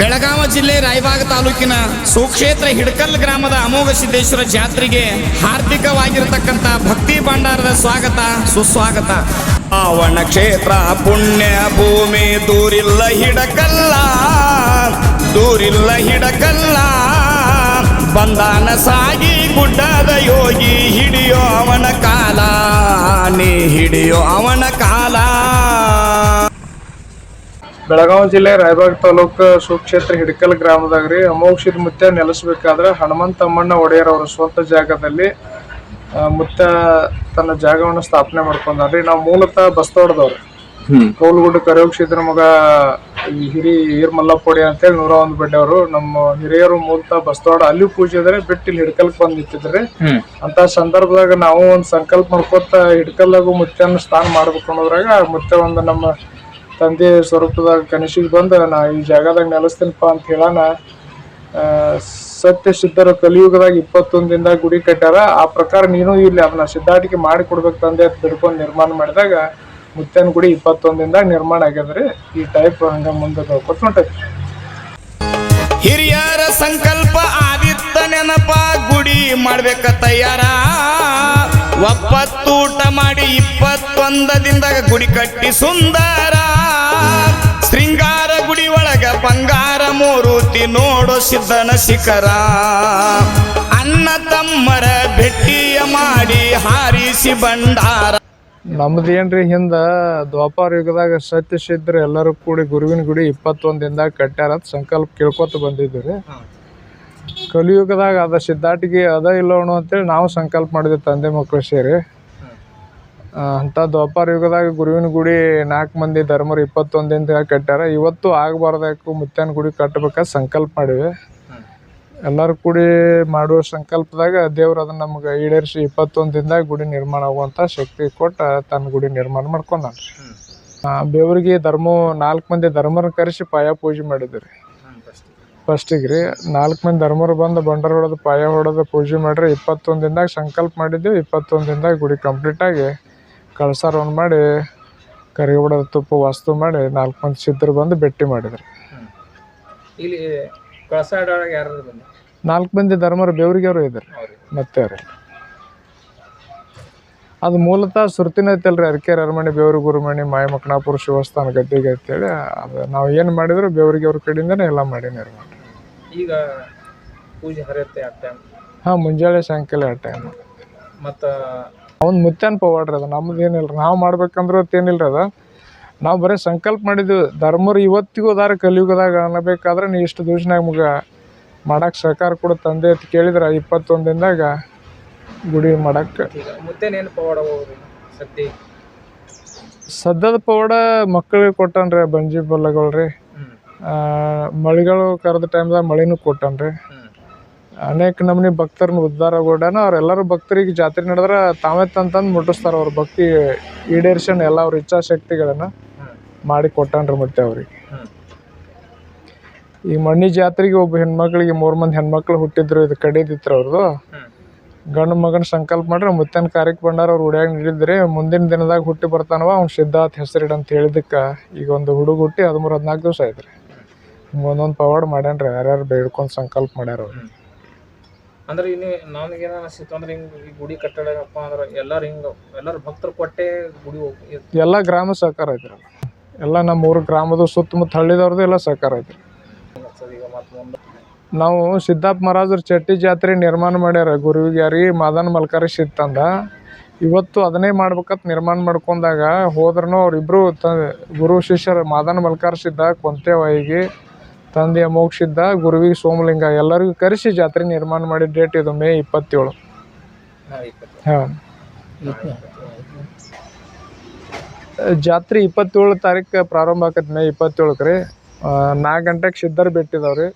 ಬೆಳಗಾವಿ ಜಿಲ್ಲೆ ರಾಯಬಾಗ ತಾಲೂಕಿನ ಸುಕ್ಷೇತ್ರ ಹಿಡಕಲ್ ಗ್ರಾಮದ ಅಮೋಘ ಸಿದ್ದೇಶ್ವರ ಜಾತ್ರೆಗೆ ಹಾರ್ದಿಕವಾಗಿರತಕ್ಕಂತ ಭಕ್ತಿ ಭಂಡಾರದ ಸ್ವಾಗತ, ಸುಸ್ವಾಗತ. ಪಾವನ ಕ್ಷೇತ್ರ ಪುಣ್ಯ ಭೂಮಿ ದೂರಿಲ್ಲ ಹಿಡಕಲ್ಲ ದೂರಿಲ್ಲ ಹಿಡಕಲ್ಲ. ಬಂದಾನ ಸಾಗಿ ಗುಡ್ಡದ ಯೋಗಿ ಹಿಡಿಯೋ ಅವನ ಕಾಲ, ನೀ ಹಿಡಿಯೋ ಅವನ ಕಾಲ. ಬೆಳಗಾವಿ ಜಿಲ್ಲೆ ರಾಯಬಾಗ್ ತಾಲೂಕು ಸುಕ್ಷೇತ್ರ ಹಿಡಕಲ್ ಗ್ರಾಮದಾಗ ರೀ ಅಮೋಕ್ಷದ ಮುತ್ಯ ನೆಲೆಸಬೇಕಾದ್ರೆ ಹನುಮಂತಮ್ಮಣ್ಣ ಒಡೆಯರ್ ಅವರ ಸ್ವಂತ ಜಾಗದಲ್ಲಿ ಮುತ್ಯ ತನ್ನ ಜಾಗವನ್ನು ಸ್ಥಾಪನೆ ಮಾಡ್ಕೊಂಡ್ರಿ ನಾವು ಮೂಲತಃ ಬಸ್ತೋಡದವ್ರು ಕೌಲಗುಡ್ಡ ಕರಿಯೋಕ್ಷಿದ್ರ ಮಗ ಹಿರಿ ಹಿರ್ ಮಲ್ಲಪ್ಪಡಿ ಅಂತೇಳಿ ನೂರ ಒಂದು ಬೆಡ್ಡವರು. ನಮ್ಮ ಹಿರಿಯರು ಮೂಲತಃ ಬಸ್ತೋಡ ಅಲ್ಲಿ ಪೂಜೆ ಇದ್ರೆ ಬಿಟ್ಟು ಇಲ್ಲಿ ಹಿಡ್ಕಲ್ಕ್ ಬಂದ್ ನಿಂತಿದ್ರಿ ಅಂತ ಸಂದರ್ಭದಾಗ ನಾವು ಒಂದ್ ಸಂಕಲ್ಪ ಮಾಡ್ಕೊತ ಹಿಡ್ಕಲ್ಲಾಗು ಮುತ್ಯನ ಸ್ಥಾನ ಮಾಡ್ಬೇಕು ಅನ್ನೋದ್ರಾಗ ಮುತ್ಯ ಒಂದು ನಮ್ಮ ತಂದೆ ಸ್ವರೂಪದಾಗ ಕನಸಿಗೆ ಬಂದ, ನಾ ಈ ಜಾಗದಾಗ ನೆಲೆಸ್ತೀನಪ್ಪ ಅಂತ ಹೇಳಾನ ಸತ್ಯ ಸಿದ್ಧರು ಕಲಿಯುಗದಾಗ ಇಪ್ಪತ್ತೊಂದು ಗುಡಿ ಕಟ್ಟಾರ ಆ ಪ್ರಕಾರ ನೀನು ಇಲ್ಲಿ ಅದನ್ನ ಸಿದ್ಧಾಟಿಕೆ ಮಾಡಿ ಕೊಡ್ಬೇಕು ತಂದೆ ಅಂತ ಬಿಡ್ಕೊಂಡು ನಿರ್ಮಾಣ ಮಾಡಿದಾಗ ಮುತ್ತೇನ ಗುಡಿ ಇಪ್ಪತ್ತೊಂದು ನಿರ್ಮಾಣ ಆಗ್ಯದ್ರಿ. ಈ ಟೈಪ್ ಹಂಗ ಮುಂದೆ ನೋಡ್ಕೊತ ಹಿರಿಯರ ಸಂಕಲ್ಪ ಆದಿತ್ತ ನೆನಪ, ಗುಡಿ ಮಾಡ್ಬೇಕ ತಯಾರ. ಒಪ್ಪತ್ತೂಟ ಮಾಡಿ ದಿನದಾಗ ಗುಡಿ ಕಟ್ಟಿ ಸುಂದರ. ಶೃಂಗಾರ ಗುಡಿ ಒಳಗ ಬಂಗಾರ ಮೂರುತಿ ನೋಡೋ ಸಿದ್ಧನ ಶಿಖರ. ಅಣ್ಣ ತಮ್ಮರ ಭೆಟ್ಟಿಯ ಮಾಡಿ ಹಾರಿಸಿ ಭಂಡಾರ. ನಮ್ದು ಏನ್ರಿ ಹಿಂದ ದ್ವಾಪಾರ ಯುಗದಾಗ ಸತ್ಯ ಸಿದ್ಧರು ಎಲ್ಲರೂ ಕೂಡಿ ಗುರುವಿನ ಗುಡಿ ಇಪ್ಪತ್ತೊಂದ್ ದಿನದಾಗ ಕಟ್ಟ್ಯಾರ ಅಂತ ಸಂಕಲ್ಪ ಕೇಳ್ಕೊತ ಬಂದಿದ್ವಿ ರೀ. ಕಲಿಯುಗದಾಗ ಅದ ಸಿದ್ಧಾಟಿಗೆ ಅದ ಇಲ್ಲೋಣ ಅನ್ನೋ ಅಂತೇಳಿ ನಾವು ಸಂಕಲ್ಪ ಮಾಡಿದ್ವಿ ತಂದೆ ಮಕ್ಕಳು ಸೇರಿ. ಅಂಥ ದ್ವಾಪಾರ ಯುಗದಾಗ ಗುರುವಿನ ಗುಡಿ ನಾಲ್ಕು ಮಂದಿ ಧರ್ಮರು ಇಪ್ಪತ್ತೊಂದು ದಿನದಾಗ ಕಟ್ಟ್ಯಾರ. ಇವತ್ತು ಆಗಬಾರ್ದಕ್ಕೂ ಮುತ್ಯನ ಗುಡಿ ಕಟ್ಟಬೇಕ ಸಂಕಲ್ಪ ಮಾಡಿವಿ. ಎಲ್ಲರೂ ಕೂಡಿ ಮಾಡುವ ಸಂಕಲ್ಪದಾಗ ದೇವ್ರು ಅದನ್ನು ನಮ್ಗೆ ಈಡೇರಿಸಿ ಇಪ್ಪತ್ತೊಂದು ದಿನದಾಗ ಗುಡಿ ನಿರ್ಮಾಣ ಆಗುವಂಥ ಶಕ್ತಿ ಕೊಟ್ಟ ತನ್ನ ಗುಡಿ ನಿರ್ಮಾಣ ಮಾಡ್ಕೊಂಡ ಬೇವರಿಗೆ ಧರ್ಮ ನಾಲ್ಕು ಮಂದಿ ಧರ್ಮರ ಕರೆಸಿ ಪಾಯ ಪೂಜೆ ಮಾಡಿದ್ರಿ. ಫಸ್ಟಿಗೆ ರೀ ನಾಲ್ಕು ಮಂದಿ ಧರ್ಮರು ಬಂದು ಬಂಡರ್ ಹೊಡೆದು ಪಾಯ ಹೊಡೆದು ಪೂಜೆ ಮಾಡಿರಿ. ಇಪ್ಪತ್ತೊಂದು ದಿನದಾಗ ಸಂಕಲ್ಪ ಮಾಡಿದ್ದೀವಿ ಇಪ್ಪತ್ತೊಂದು ದಿನದಾಗ ಗುಡಿ ಕಂಪ್ಲೀಟಾಗಿ ಕಳಸಾರವನ್ನು ಮಾಡಿ ಕರಿಗಬಡದ ತುಪ್ಪ ವಾಸ್ತು ಮಾಡಿ ನಾಲ್ಕು ಮಂದಿ ಸಿದ್ಧರು ಬಂದು ಭೇಟಿ ಮಾಡಿದ್ರು. ಇಲ್ಲಿ ಯಾರು ನಾಲ್ಕು ಮಂದಿ ಧರ್ಮರು ಬೇವ್ರಿಗೆ ಅವರು ಇದ್ದಾರೆ ಮತ್ತೆ ಅವ್ರಿ ಅದು ಮೂಲತಃ ಸುರ್ತಿನ ಐತಲ್ರಿ ಅರಕೆರೆ ಅರಮನೆ ಬೇವ್ರ ಗುರುಮಣಿ ಮಾಯ ಮಕಣಾಪುರ ಶಿವಸ್ಥಾನ ಗದ್ದಿಗೆ ಅಂತೇಳಿ ಅದು ನಾವು ಏನು ಮಾಡಿದ್ರು ಬೇವ್ರಿಗೆ ಅವ್ರ ಕಡೆಯಿಂದನೇ ಎಲ್ಲ ಮಾಡಿ ನಿರ್ಮಾಣ. ಈಗ ಪೂಜೆ ಹರಿಯುತ್ತೆ ಆ ಟೈಮ್ ಹಾಂ ಮುಂಜಾನೆ ಸಾಯಂಕಾಲ ಆ ಟೈಮ್ ಮತ್ತು ಅವ್ನು ಮುತ್ಯಾನ ಪವಾಡ್ರಿ ಅದು ನಮ್ದು ಏನಿಲ್ಲ ನಾವು ಮಾಡ್ಬೇಕಂದ್ರೆ ಏನಿಲ್ಲ ಅದ. ನಾವು ಬರೀ ಸಂಕಲ್ಪ ಮಾಡಿದ್ವಿ. ಧರ್ಮರು ಇವತ್ತಿಗೂ ಅದಾರ ಕಲಿಯುಗದಾಗ ಅನ್ನಬೇಕಾದ್ರೆ ನೀ ಇಷ್ಟು ದಿವ್ಸನಾಗ ಮುಗ ಮಾಡಕ್ಕೆ ಸಹಕಾರ ಕೂಡ ತಂದೆ ಅಂತ ಕೇಳಿದ್ರೆ ಇಪ್ಪತ್ತೊಂದು ದಿನದಾಗ ಗುಡಿ ಮಾಡಕ್ಕೆ ಮುತ್ತೇನೇನು ಪವಾಡ ಸದ್ಯ ಸದ್ಯದ ಪವಾಡ ಮಕ್ಕಳಿಗೆ ಕೊಟ್ಟನ್ರಿ ಬಂಜಿ ಬಲ್ಲಗಳು ರೀ ಹ್ಞೂ ಮಳಿಗಳು ಕರೆದ ಟೈಮ್ದಾಗ ಮಳೆನೂ ಕೊಟ್ಟನ್ರಿ. ಅನೇಕ ನಮೂನಿ ಭಕ್ತರನ್ನ ಉದ್ಧಾರ ಗೋಡನ ಅವ್ರೆಲ್ಲರೂ ಭಕ್ತರಿಗೆ ಜಾತ್ರೆ ನಡೆದ್ರೆ ತಾವೇ ತಂತಂದು ಮುಟ್ಟಿಸ್ತಾರೆ ಅವ್ರ ಭಕ್ತಿ ಈಡೇರ್ಸನ್ ಎಲ್ಲ ಅವ್ರ ಇಚ್ಛಾಶಕ್ತಿಗಳನ್ನು ಮಾಡಿ ಕೊಟ್ಟನ್ರಿ ಮತ್ತೆ ಅವ್ರಿಗೆ. ಈ ಮಣ್ಣಿ ಜಾತ್ರೆಗೆ ಒಬ್ಬ ಹೆಣ್ಮಕ್ಳಿಗೆ ಮೂರು ಮಂದಿ ಹೆಣ್ಮಕ್ಳು ಹುಟ್ಟಿದ್ರು, ಇದು ಕಡಿದಿತ್ರ ಅವ್ರದ್ದು ಗಂಡು ಮಗನ ಸಂಕಲ್ಪ ಮಾಡ್ರಿ ಮುತ್ತನ ಕಾರ್ಯಕ್ಕೆ ಬಂಡಾರ ಅವ್ರು ಉಡಿಯಾಗ ನೀಡಿದ್ರಿ ಮುಂದಿನ ದಿನದಾಗ ಹುಟ್ಟಿ ಬರ್ತಾನವ ಅವ್ನು ಸಿದ್ಧಾರ್ಥ ಹೆಸರಿಡ ಅಂತ ಹೇಳಿದಕ್ಕೆ ಈಗ ಒಂದು ಹುಡುಗ ಹುಟ್ಟಿ ಹದಿಮೂರು ಹದಿನಾಲ್ಕು ದಿವಸ ಆಯ್ತು ರೀ ಒಂದೊಂದು ಪವಾಡ್ ಮಾಡ್ಯಾನ್ರಿ, ಯಾರ್ಯಾರು ಬೇಡ್ಕೊಂಡು ಸಂಕಲ್ಪ ಮಾಡ್ಯಾರ ಅವ್ರು. ಅಂದ್ರೆ ಇನ್ನು ನನಗೇನ ಅನಿಸ್ತು ಅಂದ್ರೆ ಹಿಂಗೆ ಈ ಗುಡಿ ಕಟ್ಟಡಪ್ಪ ಅಂದ್ರೆ ಎಲ್ಲರೂ ಹಿಂಗೆ ಎಲ್ಲರೂ ಭಕ್ತರು ಕೊಟ್ಟೆ ಗುಡಿ ಹೋಗಿ ಎಲ್ಲ ಗ್ರಾಮ ಸಹಕಾರ ಐತ್ರಿ. ಎಲ್ಲ ನಮ್ಮ ಊರು ಗ್ರಾಮದ ಸುತ್ತಮುತ್ತ ಹಳ್ಳಿದವ್ರದ್ದು ಎಲ್ಲ ಸಹಕಾರ ಐತ್ರಿ. ನಾವು ಸಿದ್ದಾಪ್ ಮಹಾರಾಜರ ಚಟ್ಟಿ ಜಾತ್ರೆ ನಿರ್ಮಾಣ ಮಾಡ್ಯಾರ. ಗುರುವಿಗೆ ಮದನ್ ಮಲ್ಕಾರಿ ಸಿತ್ತಂದ ಇವತ್ತು ಅದನ್ನೇ ಮಾಡ್ಬೇಕಂತ ನಿರ್ಮಾಣ ಮಾಡ್ಕೊಂಡಾಗ ಹೋದ್ರೂ ಅವ್ರಿಬ್ರು ಗುರು ಶಿಷ್ಯರ ಮಾದನ್ ಮಲ್ಕಾರ್ ಸಿದ್ದ ಕೊಂತೆವಾಯಿಗೆ ತಂದೆ ಮೋಕ್ಷಿದ್ದ ಗುರುವಿಗೆ ಸೋಮಲಿಂಗ. ಎಲ್ಲರಿಗೂ ಕರೆಸಿ ಜಾತ್ರೆ ನಿರ್ಮಾಣ ಮಾಡಿದ ಡೇಟ್ ಇದು ಮೇ ಇಪ್ಪತ್ತೇಳು. ಹಾಂ ಜಾತ್ರೆ ಇಪ್ಪತ್ತೇಳು ತಾರೀಕು ಪ್ರಾರಂಭ ಆಕತ್ ಮೇ ಇಪ್ಪತ್ತೇಳಕ್ಕೆ ರೀ ನಾಲ್ಕು ಗಂಟೆಗೆ ಸಿದ್ಧರು ಬಿಟ್ಟಿದಾವ್ರಿ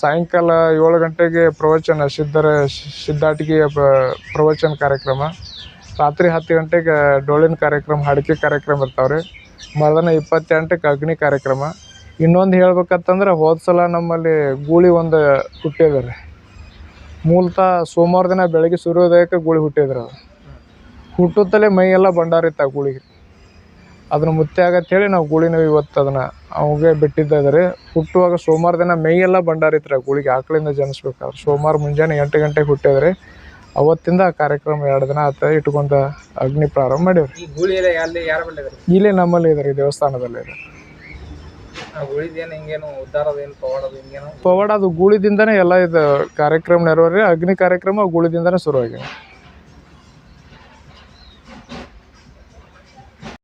ಸಾಯಂಕಾಲ ಏಳು ಗಂಟೆಗೆ ಪ್ರವಚನ ಸಿದ್ಧರ ಸಿದ್ಧಾಟಿಗೆ ಪ್ರವಚನ ಕಾರ್ಯಕ್ರಮ. ರಾತ್ರಿ ಹತ್ತು ಗಂಟೆಗೆ ಡೋಳಿನ ಕಾರ್ಯಕ್ರಮ ಹಾಡಿಕೆ ಕಾರ್ಯಕ್ರಮ ಇರ್ತಾವ್ರಿ. ಮರ್ದನ ಇಪ್ಪತ್ತೆಂಟಕ್ಕೆ ಅಗ್ನಿ ಕಾರ್ಯಕ್ರಮ. ಇನ್ನೊಂದು ಹೇಳ್ಬೇಕಂತಂದ್ರೆ ಹೋದ ಸಲ ನಮ್ಮಲ್ಲಿ ಗೂಳಿ ಒಂದು ಹುಟ್ಟಿದ್ರಿ. ಮೂಲತಃ ಸೋಮವಾರ ದಿನ ಬೆಳಗ್ಗೆ ಸೂರ್ಯೋದಯಕ್ಕೆ ಗೂಳಿ ಹುಟ್ಟಿದ್ರು ಅದು. ಹುಟ್ಟುತ್ತಲೇ ಮೈ ಎಲ್ಲ ಬಂಡಾರಿತ್ತು ಆ ಗೂಳಿಗೆ. ಅದನ್ನ ಮುತ್ತೆ ಆಗತ್ತೇಳಿ ನಾವು ಗೂಳಿನ ಇವತ್ತು ಅದನ್ನ ಅವಾಗೆ ಬಿಟ್ಟಿದ್ದಾದ್ರೆ ಹುಟ್ಟುವಾಗ ಸೋಮವಾರ ದಿನ ಮೈಯೆಲ್ಲ ಭಂಡಾರಿತ್ರ ಗೂಳಿಗೆ. ಆಕಳಿಂದ ಜನಿಸ್ಬೇಕಾದ್ರೆ ಸೋಮವಾರ ಮುಂಜಾನೆ ಎಂಟು ಗಂಟೆಗೆ ಹುಟ್ಟಿದ್ರೆ. ಅವತ್ತಿಂದ ಆ ಕಾರ್ಯಕ್ರಮ ಎರಡು ದಿನ ಆತ ಇಟ್ಕೊಂಡ ಅಗ್ನಿ ಪ್ರಾರಂಭ ಮಾಡಿವ್ರಿ. ಇಲ್ಲೇ ನಮ್ಮಲ್ಲಿ ಇದ್ರಿ ದೇವಸ್ಥಾನದಲ್ಲಿ ಇದೆ ಪವಾಡ ಅದು ಗೂಳಿದಿಂದನೇ ಎಲ್ಲ ಇದು ಕಾರ್ಯಕ್ರಮ ನೆರವೇರಿ ಅಗ್ನಿ ಕಾರ್ಯಕ್ರಮ ಗೂಳಿದಿಂದನೇ ಶುರುವಾಗಿದೆ.